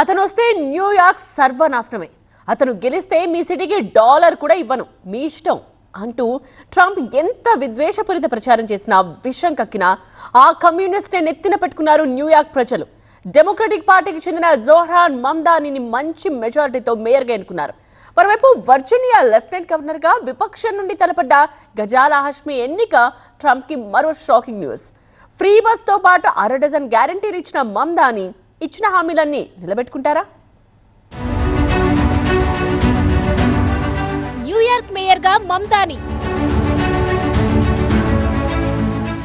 అతను వస్తే న్యూయార్క్ సర్వనాశనమే. అతను గెలిస్తే మీ సిటీకి డాలర్ కూడా ఇవ్వను. మీ ఇష్టం అంటూ ట్రంప్ ఎంత విద్వేషపూరిత ప్రచారం చేసినా విషం కక్కినా ఆ కమ్యూనిస్ట్ని నెత్తిన పెట్టుకున్నారు న్యూయార్క్ ప్రజలు. డెమోక్రటిక్ పార్టీకి చెందిన జోహ్రాన్ మమ్దానీని మంచి మెజారిటీతో మేయర్గా ఎన్నుకున్నారు. మరోవైపు వర్జీనియా లెఫ్టినెంట్ గవర్నర్గా విపక్షం నుండి తలపడ్డ గజాలా హష్మి ఎన్నిక ట్రంప్కి మరో షాకింగ్ న్యూస్. ఫ్రీ బస్తో పాటు అర డజన్ గ్యారంటీలు ఇచ్చిన మమ్దానీ ఇచ్చిన హామీలన్నీ నిలబెట్టుకుంటారా? న్యూయార్క్ మేయర్గా మమ్దాని.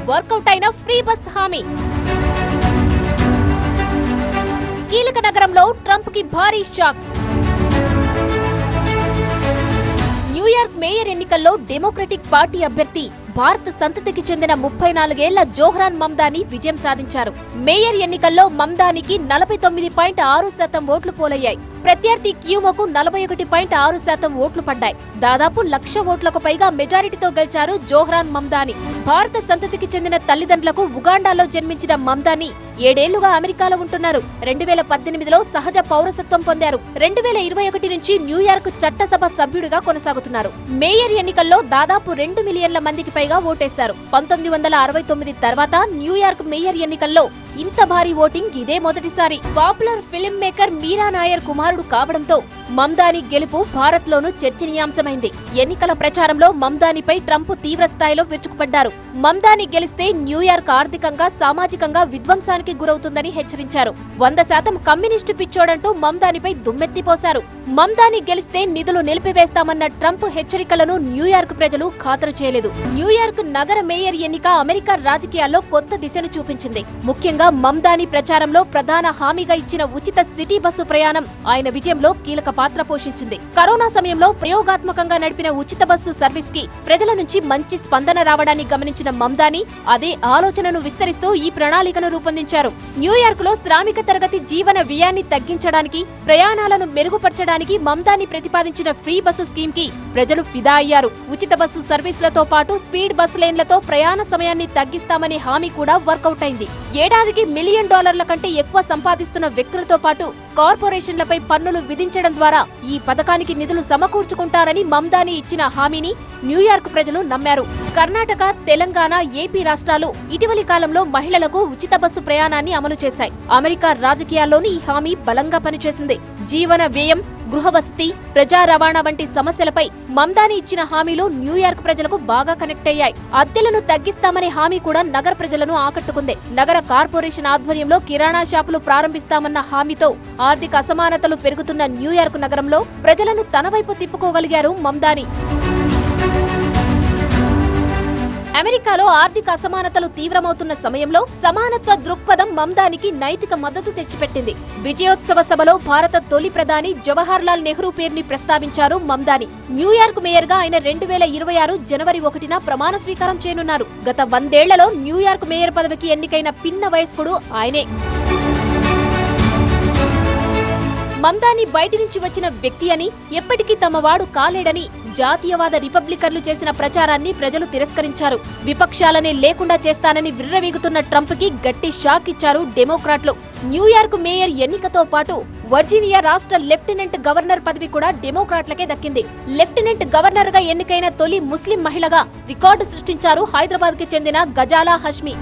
వర్కౌట్ అయిన ఫ్రీ బస్ హామీ. కీలక నగరంలో ట్రంప్కి భారీ షాక్. న్యూయార్క్ మేయర్ ఎన్నికల్లో డెమోక్రటిక్ పార్టీ అభ్యర్థి భారత్ సంతతికి చెందిన ముప్పై నాలుగేళ్ళ జోహ్రాన్ మమ్దాని విజయం సాధించారు. మేయర్ ఎన్నికల్లో మమ్దానికి నలభై తొమ్మిది పాయింట్ ఆరు శాతం ఓట్లు పోలయ్యాయి. ప్రత్యర్థి క్యూమోకు నలభై ఒకటి పాయింట్ ఆరు శాతం ఓట్లు పడ్డాయి. దాదాపు లక్ష ఓట్లకు పైగా మెజారిటీతో గెలిచారు జోహ్రాన్ మమ్దాని. భారత సంతతికి చెందిన తల్లిదండ్రులకు ఉగాండాలో జన్మించిన మమ్దాని ఏడేళ్ళుగా అమెరికాలో ఉంటున్నారు. రెండు వేల పద్దెనిమిదిలో సహజ పౌరసత్వం పొందారు. రెండు వేల ఇరవై ఒకటి నుంచి న్యూయార్క్ చట్టసభ సభ్యుడిగా కొనసాగుతున్నారు. మేయర్ ఎన్నికల్లో దాదాపు రెండు మిలియన్ల మందికి పైగా ఓటేశారు. పంతొమ్మిది వందల అరవై తొమ్మిది తర్వాత న్యూయార్క్ మేయర్ ఎన్నికల్లో ఇంత భారీ ఓటింగ్ ఇదే మొదటిసారి. Popular film maker Meera Nair కుమారుడు కావడంతో మమ్దాని గెలుపు భారత్లోనూ చర్చనీయాంశమైంది. ఎన్నికల ప్రచారంలో మమ్దానిపై ట్రంప్ తీవ్ర స్థాయిలో విరుచుకుపడ్డారు. మమ్దాని గెలిస్తే న్యూయార్క్ ఆర్థికంగా సామాజికంగా విధ్వంసానికి గురవుతుందని హెచ్చరించారు. వంద శాతం కమ్యూనిస్టు పిచ్చోడంటూ మమ్దానిపై దుమ్మెత్తిపోశారు మమ్దాని గెలిస్తే నిధులు నిలిపివేస్తామన్న ట్రంప్ హెచ్చరికలను న్యూయార్క్ ప్రజలు ఖాతరు చేయలేదు. న్యూయార్క్ నగర మేయర్ ఎన్నిక అమెరికా రాజకీయాల్లో కొత్త దిశను చూపించింది. ముఖ్యంగా మమ్దాని ప్రచారంలో ప్రధాన హామీగా ఇచ్చిన ఉచిత సిటీ బస్సు ప్రయాణం ఆయన విజయంలో కీలక పాత్ర పోషించింది. కరోనా సమయంలో ప్రయోగాత్మకంగా నడిపిన ఉచిత బస్సు సర్వీస్కి ప్రజల నుంచి మంచి స్పందన రావడాన్ని గమనించిన మమ్దాని అదే ఆలోచనను విస్తరిస్తూ ఈ ప్రణాళికను రూపొందించారు. న్యూయార్క్లో శ్రామిక తరగతి జీవన వ్యయాన్ని తగ్గించడానికి ప్రయాణాలను మెరుగుపరచడానికి మమ్దాని ప్రతిపాదించిన ఫ్రీ బస్సు స్కీమ్కి ప్రజలు ఫిదా అయ్యారు. ఉచిత బస్సు సర్వీసులతో పాటు స్పీడ్ బస్ లేన్లతో ప్రయాణ సమయాన్ని తగ్గిస్తామనే హామీ కూడా వర్కౌట్ అయింది. ఏడాది ఏడాదికి మిలియన్ డాలర్ల కంటే ఎక్కువ సంపాదిస్తున్న వ్యక్తులతో పాటు కార్పొరేషన్లపై పన్నులు విధించడం ద్వారా ఈ పథకానికి నిధులు సమకూర్చుకుంటారని మమ్దాని ఇచ్చిన హామీని న్యూయార్క్ ప్రజలు నమ్మారు. కర్ణాటక తెలంగాణ ఏపీ రాష్ట్రాలు ఇటీవలి కాలంలో మహిళలకు ఉచిత బస్సు ప్రయాణాన్ని అమలు చేశాయి. అమెరికా రాజకీయాల్లోని ఈ హామీ బలంగా పనిచేసింది. జీవన వ్యయం గృహవసతి ప్రజా రవాణా వంటి సమస్యలపై మమ్దాని ఇచ్చిన హామీలు న్యూయార్క్ ప్రజలకు బాగా కనెక్ట్ అయ్యాయి. అద్దెలను తగ్గిస్తామనే హామీ కూడా నగర ప్రజలను ఆకట్టుకుంది. నగర కార్పొరేషన్ ఆధ్వర్యంలో కిరాణా షాపులు ప్రారంభిస్తామన్న హామీతో ఆర్థిక అసమానతలు పెరుగుతున్న న్యూయార్క్ నగరంలో ప్రజలను తన వైపు తిప్పుకోగలిగారు మమ్దాని అమెరికాలో ఆర్థిక అసమానతలు తీవ్రమవుతున్న సమయంలో సమానత్వ దృక్పథం మమ్దానికి నైతిక మద్దతు తెచ్చిపెట్టింది. విజయోత్సవ సభలో భారత తొలి ప్రధాని జవహర్ లాల్ నెహ్రూ పేరుని ప్రస్తావించారు మమ్దాని. న్యూయార్క్ మేయర్గా ఆయన రెండు వేల ఇరవై ఆరు జనవరి ఒకటిన ప్రమాణ స్వీకారం చేయనున్నారు. గత వందేళ్ళలో న్యూయార్క్ మేయర్ పదవికి ఎన్నికైన పిన్న వయస్కుడు ఆయనే. మందాని బయటి నుంచి వచ్చిన వ్యక్తి అని ఎప్పటికీ తమ వాడు కాలేడని జాతీయవాద రిపబ్లికన్లు చేసిన ప్రచారాన్ని ప్రజలు తిరస్కరించారు. విపక్షాలనే లేకుండా చేస్తానని విర్రవీగుతున్న ట్రంప్కి గట్టి షాక్ ఇచ్చారు డెమోక్రాట్లు. న్యూయార్క్ మేయర్ ఎన్నికతో పాటు వర్జీనియా రాష్ట్ర లెఫ్టినెంట్ గవర్నర్ పదవి కూడా డెమోక్రాట్లకే దక్కింది. లెఫ్టినెంట్ గవర్నర్గా ఎన్నికైన తొలి ముస్లిం మహిళగా రికార్డు సృష్టించారు హైదరాబాద్కి చెందిన గజాలా హష్మి.